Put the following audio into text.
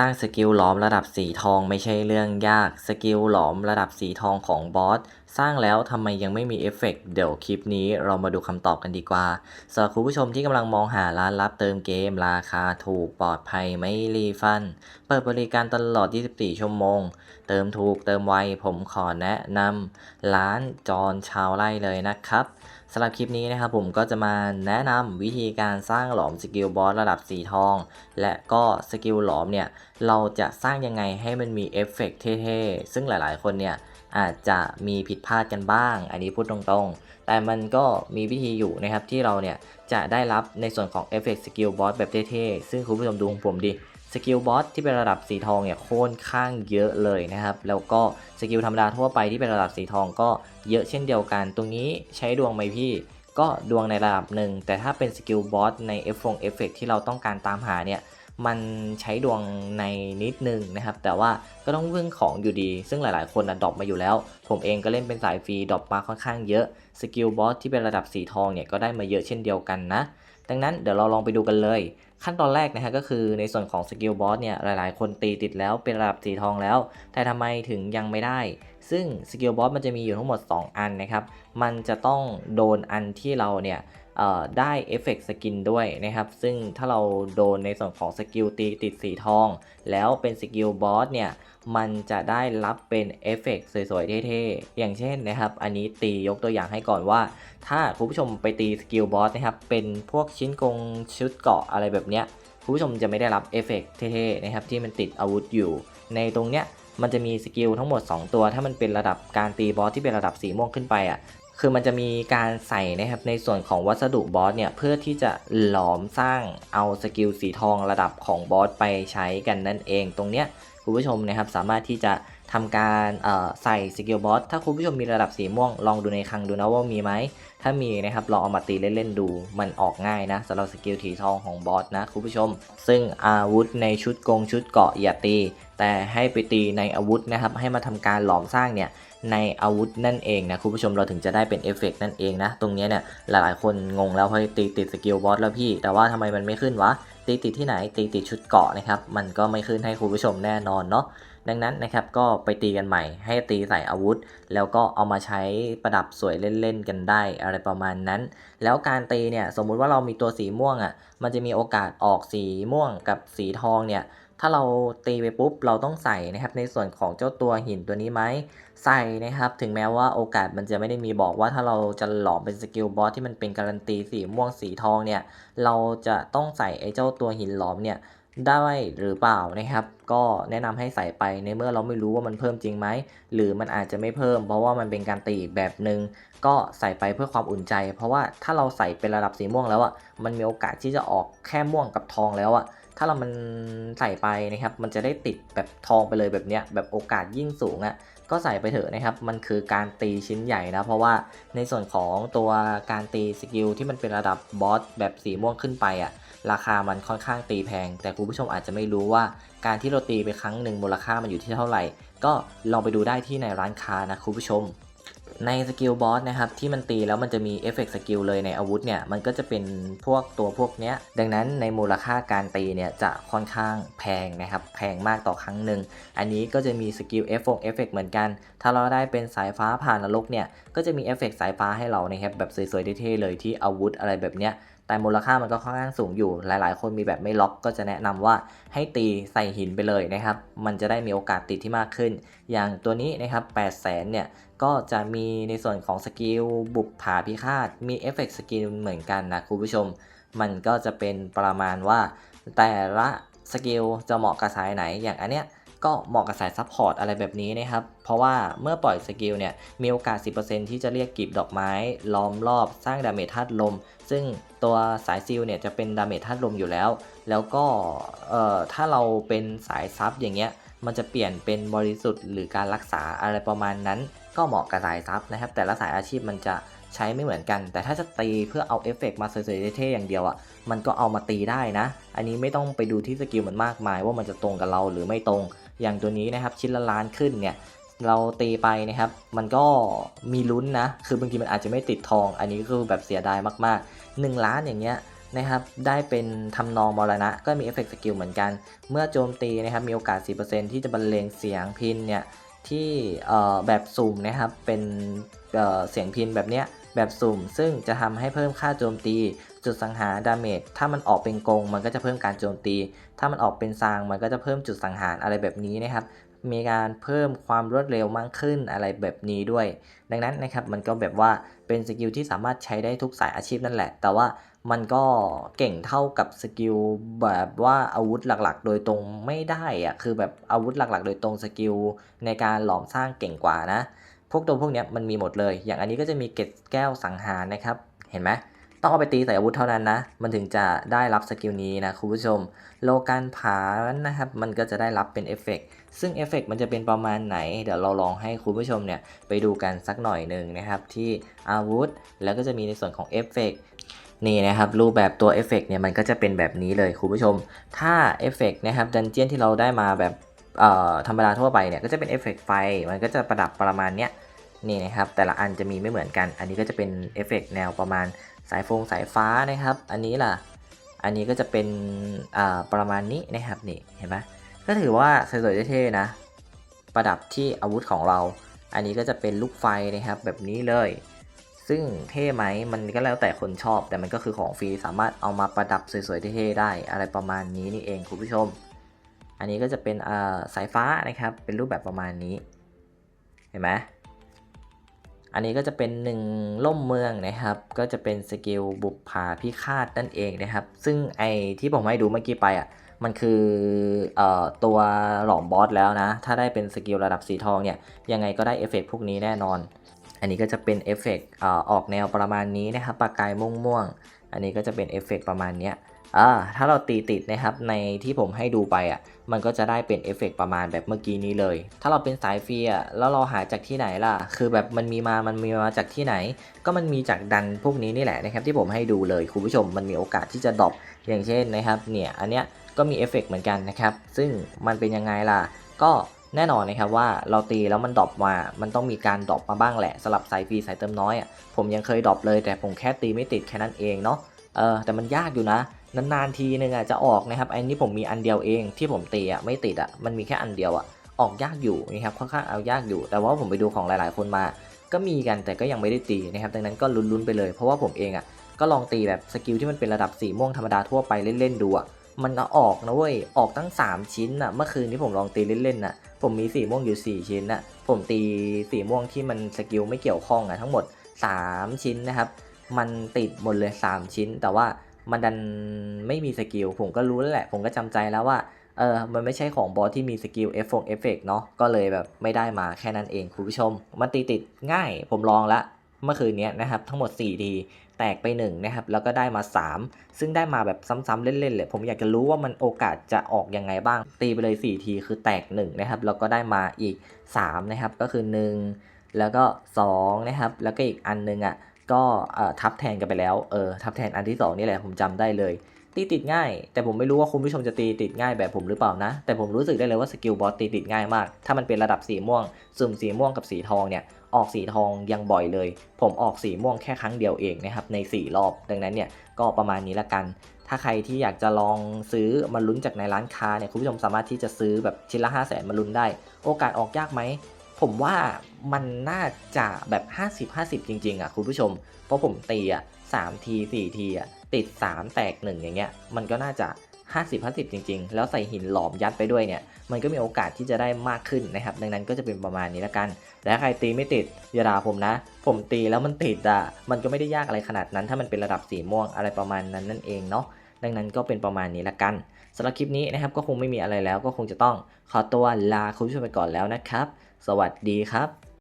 สร้างสกิลหลอมระดับสีทองไม่ใช่เรื่องยาก สกิลหลอมระดับสีทองของบอสสร้างแล้วทำไมยังไม่มีเอฟเฟกต์เดี๋ยวคลิปนี้เรามาดูคำตอบกันดีกว่าสำหรับคุณผู้ชมที่กำลังมองหาร้านรับเติมเกมราคาถูกปลอดภัยไม่รีฟัน เปิดบริการตลอด 24 ชั่วโมง เติมถูกเติมไวผมขอแนะนำร้านจอนชาวไร่เลยนะครับ สำหรับคลิปนี้นะครับผมก็จะมาแนะนำวิธีการสร้างหลอมสกิลบอสระดับสีทอง และก็สกิลหลอมเนี่ยเราจะสร้างยังไงให้มันมีเอฟเฟกต์เท่ๆ ซึ่งหลายๆคนเนี่ยอาจจะมีผิดพลาดกันบ้าง อันนี้พูดตรงๆ แต่มันก็มีวิธีอยู่นะครับที่เราเนี่ยจะได้รับในส่วนของเอฟเฟกต์สกิลบอสแบบเท่ๆ ซึ่งคุณผู้ชมดูของผมดิ สกิลบอสที่เป็นระดับสีทองเนี่ยค่นข้างเยอะเลยนะครับ แล้วก็สกิลธรรมดาทั่วไปที่เป็นระดับสีทองก็เยอะเช่นเดียวกัน ตรงนี้ใช้ดวงไหมพี่ ก็ดวงในระดับหนึ่ง แต่ถ้าเป็นสกิลบอสในเอฟฟงเอฟเฟกที่เราต้องการตามหาเนี่ย มันใช้ดวงในนิดนึงนะครับ แต่ว่าก็ต้องพึ่งของอยู่ดี ซึ่งหลายๆ คนนะดรอปมาอยู่แล้ว ผมเองก็เล่นเป็นสายฟรีดรอปมาค่อนข้างเยอะ สกิลบอสที่เป็นระดับสีทองเนี่ยก็ได้มาเยอะเช่นเดียวกันนะ ดังนั้นเดี๋ยวเราลองไปดูกันเลย ขั้นตอนแรกนะฮะก็คือในส่วนของสกิลบอสเนี่ยหลายๆ คนตีติดแล้วเป็นระดับสีทองแล้ว แต่ทำไมถึงยังไม่ได้ ซึ่งสกิลบอสมันจะมีอยู่ทั้งหมด 2 อันนะครับ มันจะต้องโดนอันที่เราเนี่ย ได้เอฟเฟกต์สกินด้วยนะครับ ซึ่งถ้าเราโดนในส่วนของสกิลตีติดสีทอง แล้วเป็นสกิลบอสเนี่ย มันจะได้รับเป็นเอฟเฟกต์สวยๆ เท่ๆ อย่างเช่นนะครับ อันนี้ตียกตัวอย่างให้ก่อนว่า ถ้าคุณผู้ชมไปตีสกิลบอสนะครับ เป็นพวกชิ้นกงชุดเกาะอะไรแบบเนี้ยคุณผู้ชมจะไม่ได้รับเอฟเฟกต์เท่ๆนะครับที่มันติดอาวุธอยู่ ในตรงเนี้ยมันจะมีสกิลทั้งหมด 2 ตัว ถ้ามันเป็นระดับการตีบอสที่เป็นระดับสีม่วงขึ้นไปอะ คือมันจะมีการใส่นะครับในส่วนของวัสดุบอสเนี่ยเพื่อที่จะหลอมสร้างเอาสกิลสีทองระดับของบอสไปใช้กันนั่นเอง ตรงเนี้ยคุณผู้ชมนะครับสามารถที่จะทำการใส่สกิลบอสถ้าคุณผู้ชมมีระดับสีม่วงลองดูในคลังดูนะว่ามีไหมถ้ามีนะครับลองเอามาตีเล่นๆดูมันออกง่ายนะสำหรับสกิลถีทองของบอสนะคุณผู้ชม ซึ่งอาวุธในชุดกงชุดเกาะอย่าตี แต่ให้ไปตีในอาวุธนะครับให้มาทำการหลอมสร้างเนี่ย ในอาวุธนั่นเองนะคุณผู้ชมเราถึงจะได้เป็นเอฟเฟกต์นั่นเองนะ ตรงนี้เนี่ยหลายๆคนงงแล้วเพราะตีติดสกิลบอสแล้วพี่ แต่ว่าทำไมมันไม่ขึ้นวะตีติดที่ไหนตีติดชุดเกาะนะครับมันก็ไม่ขึ้นให้คุณผู้ชมแน่นอนเนาะดังนั้นนะครับก็ไปตีกันใหม่ให้ตีใส่อาวุธ แล้วก็เอามาใช้ประดับสวยเล่นๆกันได้อะไรประมาณนั้น แล้วการตีเนี่ยสมมุติว่าเรามีตัวสีม่วงอะ่ะมันจะมีโอกาสออกสีม่วงกับสีทองเนี่ย ถ้าเราตีไปปุ๊บเราต้องใส่นะครับในส่วนของเจ้าตัวหินตัวนี้ไหมใส่นะครับถึงแม้ว่าโอกาสมันจะไม่ได้มีบอกว่าถ้าเราจะหลอมเป็นสกิลบอสที่มันเป็นการันตีสีม่วงสีทองเนี่ยเราจะต้องใส่ไอ้เจ้าตัวหินหลอมเนี่ยได้หรือเปล่านะครับ ก็แนะนำให้ใส่ไปในเมื่อเราไม่รู้ว่ามันเพิ่มจริงไหมหรือมันอาจจะไม่เพิ่ม เพราะว่ามันเป็นการตีอีกแบบหนึ่งก็ใส่ไปเพื่อความอุ่นใจ เพราะว่าถ้าเราใส่เป็นระดับสีม่วงแล้วอะมันมีโอกาสที่จะออกแค่ม่วงกับทองแล้วอะ ถ้าเรามันใส่ไปนะครับ มันจะได้ติดแบบทองไปเลยแบบเนี้ยแบบโอกาสยิ่งสูงอะก็ใส่ไปเถอะนะครับ มันคือการตีชิ้นใหญ่นะ เพราะว่าในส่วนของตัวการตีสกิลที่มันเป็นระดับบอสแบบสีม่วงขึ้นไปอะราคามันค่อนข้างตีแพง แต่คุณผู้ชมอาจจะไม่รู้ว่า การที่เราตีไปครั้งหนึ่งมูลค่ามันอยู่ที่เท่าไหร่ ก็ลองไปดูได้ที่ในร้านค้านะคุณผู้ชม ในสกิลบอสนะครับที่มันตีแล้วมันจะมีเอฟเฟกต์สกิลเลยในอาวุธเนี่ยมันก็จะเป็นพวกตัวพวกเนี้ยดังนั้นในมูลค่าการตีเนี่ยจะค่อนข้างแพงนะครับแพงมากต่อครั้งหนึ่งอันนี้ก็จะมีสกิลเอฟเอฟเฟกเหมือนกัน ถ้าเราได้เป็นสายฟ้าผ่านนรกเนี่ยก็จะมีเอฟเฟกต์สายฟ้าให้เรานะครับแบบสวยๆเท่ๆเลยที่อาวุธอะไรแบบเนี้ย แต่มูลค่ามันก็ค่อนข้างสูงอยู่ หลาย ๆ คนมีแบบไม่ล็อกก็จะแนะนำว่าให้ตีใส่หินไปเลยนะครับ มันจะได้มีโอกาสติดที่มากขึ้น อย่างตัวนี้นะครับ8 0 0 0 0เนี่ย ก็จะมีในส่วนของสกิลบุกผาพิฆาต มีเอฟเฟกต์สกิลเหมือนกันนะคุณผู้ชม มันก็จะเป็นประมาณว่า แต่ละสกิลจะเหมาะกับสายไหน อย่างอันเนี้ย ก็เหมาะกับสายซัพพอร์ตอะไรแบบนี้นะครับ เพราะว่าเมื่อปล่อยสกิลเนี่ย มีโอกาส 10%ที่จะเรียกกีบดอกไม้ ล้อมรอบสร้างดาเมจธาตุลม ซึ่งตัวสายซิลเนี่ยจะเป็นดาเมจธาตุลมอยู่แล้ว แล้วก็ถ้าเราเป็นสายซับอย่างเงี้ยมันจะเปลี่ยนเป็นบริสุทธิ์หรือการรักษาอะไรประมาณนั้น ก็เหมาะกับสายซับนะครับ แต่ละสายอาชีพมันจะใช้ไม่เหมือนกัน แต่ถ้าจะตีเพื่อเอาเอฟเฟกต์มาสวยๆเท่ๆอย่างเดียวอะ มันก็เอามาตีได้นะ อันนี้ไม่ต้องไปดูที่สกิลมันมากมายว่ามันจะตรงกับเราหรือไม่ตรง อย่างตัวนี้นะครับชิ้นละล้านขึ้นเนี่ยเราตีไปนะครับ มันก็มีลุ้นนะ คือบางทีมันอาจจะไม่ติดทอง อันนี้ก็คือแบบเสียดายมากๆ 1 ล้านอย่างเงี้ยนะครับ ได้เป็นทำนองมรณะ ก็มีเอฟเฟกต์สกิลเหมือนกัน เมื่อโจมตีนะครับ มีโอกาส 4%ที่จะบรรเลงเสียงพินเนี่ย ที่แบบสุ่มนะครับ เป็นเเสียงพินแบบเนี้ย แบบสุ่ม ซึ่งจะทำให้เพิ่มค่าโจมตี จุดสังหารดาเมจถ้ามันออกเป็นกงมันก็จะเพิ่มการโจมตี ถ้ามันออกเป็นซางมันก็จะเพิ่มจุดสังหารอะไรแบบนี้นะครับมีการเพิ่มความรวดเร็วมากขึ้นอะไรแบบนี้ด้วย ดังนั้นนะครับมันก็แบบว่าเป็นสกิลที่สามารถใช้ได้ทุกสายอาชีพนั่นแหละ แต่ว่ามันก็เก่งเท่ากับสกิลแบบว่าอาวุธหลักๆ โดยตรงไม่ได้อะคือแบบอาวุธหลักๆ โดยตรงสกิลในการหลอมสร้างเก่งกว่านะ พวกตัวพวกเนี้ยมันมีหมดเลย อย่างอันนี้ก็จะมีเกตแก้วสังหารนะครับ เห็นไหม ต้องเอาไปตีใส่อาวุธเท่านั้นนะ มันถึงจะได้รับสกิลนี้นะคุณผู้ชม โลการผานะครับ มันก็จะได้รับเป็นเอฟเฟกต์ซึ่งเอฟเฟกต์มันจะเป็นประมาณไหน เดี๋ยวเราลองให้คุณผู้ชมเนี่ยไปดูกันสักหน่อยหนึ่งนะครับ ที่อาวุธ แล้วก็จะมีในส่วนของเอฟเฟกต์นี่นะครับรูปแบบตัวเอฟเฟกต์เนี่ยมันก็จะเป็นแบบนี้เลยคุณผู้ชม ถ้าเอฟเฟกต์นะครับดันเจียนที่เราได้มาแบบธรรมดาทั่วไปเนี่ยก็จะเป็นเอฟเฟกต์ไฟ มันก็จะประดับประมาณเนี้ย นี่นะครับ แต่ละอันจะมีไม่เหมือนกัน อันนี้ก็จะเป็นเอฟเฟกต์แนวประมาณสายฟงสายฟ้านะครับ อันนี้ล่ะ อันนี้ก็จะเป็นประมาณนี้นะครับนี่เห็นไหมก็ถือว่าสวยๆเท่ๆนะ ประดับที่อาวุธของเรา อันนี้ก็จะเป็นลูกไฟนะครับแบบนี้เลย ซึ่งเท่ไหมมันก็แล้วแต่คนชอบ แต่มันก็คือของฟรีสามารถเอามาประดับสวยๆเท่ๆได้ อะไรประมาณนี้นี่เองคุณผู้ชม อันนี้ก็จะเป็นสายฟ้านะครับ เป็นรูปแบบประมาณนี้ เห็นไหม อันนี้ก็จะเป็นหนึ่งล่มเมืองนะครับ ก็จะเป็นสกิลบุปผาพิฆาตนั่นเองนะครับ ซึ่งไอที่ผมให้ดูเมื่อกี้ไปอะ มันคือเอ่อตัวหลอมบอสแล้วนะ ถ้าได้เป็นสกิลระดับสีทองเนี่ย ยังไงก็ได้เอฟเฟกต์พวกนี้แน่นอน อันนี้ก็จะเป็นเอฟเฟกต์ออกแนวประมาณนี้นะครับ ปากกายม่วงม่วงๆอันนี้ก็จะเป็นเอฟเฟกต์ประมาณเนี้ย อ่าถ้าเราตีติดนะครับในที่ผมให้ดูไปอะมันก็จะได้เป็นเอฟเฟกต์ประมาณแบบเมื่อกี้นี้เลย ถ้าเราเป็นสายฟรีอะแล้วเราหาจากที่ไหนล่ะ คือแบบมันมีมา มันมีมาจากที่ไหน ก็มันมีจากดันพวกนี้นี่แหละนะครับที่ผมให้ดูเลยคุณผู้ชมมันมีโอกาสที่จะดรอปอย่างเช่นนะครับเนี่ยอันเนี้ยก็มีเอฟเฟกต์เหมือนกันนะครับซึ่งมันเป็นยังไงล่ะ ก็แน่นอนนะครับว่าเราตีแล้วมันดรอปมา มันต้องมีการดรอปมาบ้างแหละสลับสายฟรีสายเติมน้อยอะผมยังเคยดรอปเลยแต่ผมแค่ตีไม่ติดแค่นั้นเองเนาะเออแต่มันยากอยู่นะ นานๆทีนึงอะจะออกนะครับอ้นี่ผมมีอันเดียวเองที่ผมตีอะไม่ติดอะมันมีแค่อันเดียวอะออกยากอยู่นะครับค่อนข้างเอายากอยู่ แต่ว่าผมไปดูของหลายๆ คนมา ก็มีกันแต่ก็ยังไม่ได้ตีนะครับดังนั้นก็ลุ้นๆไปเลยเพราะว่าผมเองอะก็ลองตีแบบสกิลที่มันเป็นระดับสีม่วงธรรมดาทั่วไปเล่นๆดูอะมันออกนะเว้ยออกตั้ง 3 ชิ้นอะเมื่อคืนที่ผมลองตีเล่นๆน่ะผมมีสีม่วงอยู่ 4 ชิ้นน่ะผมตีสีม่วงที่มันสกิลไม่เกี่ยวข้องอะทั้งหมด 3 ชิ้นนะครับมันติดหมดเลย 3 ชิ้นแต่ว่า มันดันไม่มีสกิล ผมก็รู้แล้วแหละ ผมก็จำใจแล้วว่าเออ มันไม่ใช่ของบอสที่มีสกิลเอฟฟงเอฟเฟกเนาะ ก็เลยแบบไม่ได้มาแค่นั้นเองคุณผู้ชม มันตีติดง่าย ผมลองละ เมื่อคืนนี้นะครับ ทั้งหมด 4 ที แตกไป1นะครับ แล้วก็ได้มา 3 ซึ่งได้มาแบบซ้ำๆเล่นๆเลย ผมอยากจะรู้ว่ามันโอกาสจะออกยังไงบ้าง ตีไปเลย 4 ทีคือแตก1นะครับ แล้วก็ได้มาอีก 3 นะครับ ก็คือ 1 แล้วก็2นะครับ แล้วก็อีกอันนึงอะ ก็ทับแทนกันไปแล้วเออทับแทนอันที่ 2 นี่แหละผมจำได้เลย ตีติดง่าย แต่ผมไม่รู้ว่าคุณผู้ชมจะตีติดง่ายแบบผมหรือเปล่านะ แต่ผมรู้สึกได้เลยว่าสกิลบอสตีติดง่ายมาก ถ้ามันเป็นระดับสีม่วงสุ่มสีม่วงกับสีทองเนี่ยออกสีทองยังบ่อยเลย ผมออกสีม่วงแค่ครั้งเดียวเองนะครับใน 4 รอบ ดังนั้นเนี่ยก็ประมาณนี้ละกัน ถ้าใครที่อยากจะลองซื้อมาลุ้นจากในร้านค้าเนี่ยคุณผู้ชมสามารถที่จะซื้อแบบชิ้นละ 5 0 0แสนมาลุ้นได้ โอกาสออกยากไหม ผมว่ามันน่าจะแบบ 50-50 จริง ๆ อะ คุณผู้ชม เพราะผมตีอะ3ที4ทีอะติด 3 แตก 1 อย่างเงี้ย มันก็น่าจะ 50-50 จริง ๆ แล้วใส่หินหลอมยัดไปด้วยเนี่ย มันก็มีโอกาสที่จะได้มากขึ้นนะครับ ดังนั้นก็จะเป็นประมาณนี้ละกันแต่ใครตีไม่ติดอย่าด่าผมนะ ผมตีแล้วมันติดอะ มันก็ไม่ได้ยากอะไรขนาดนั้น ถ้ามันเป็นระดับสีม่วงอะไรประมาณนั้นนั่นเองเนาะ ดังนั้นก็เป็นประมาณนี้ละกันสำหรับคลิปนี้นะครับก็คงไม่มีอะไรแล้วก็คงจะต้องขอตัวลาคุณผู้ชมไปก่อนแล้วนะครับ สวัสดีครับ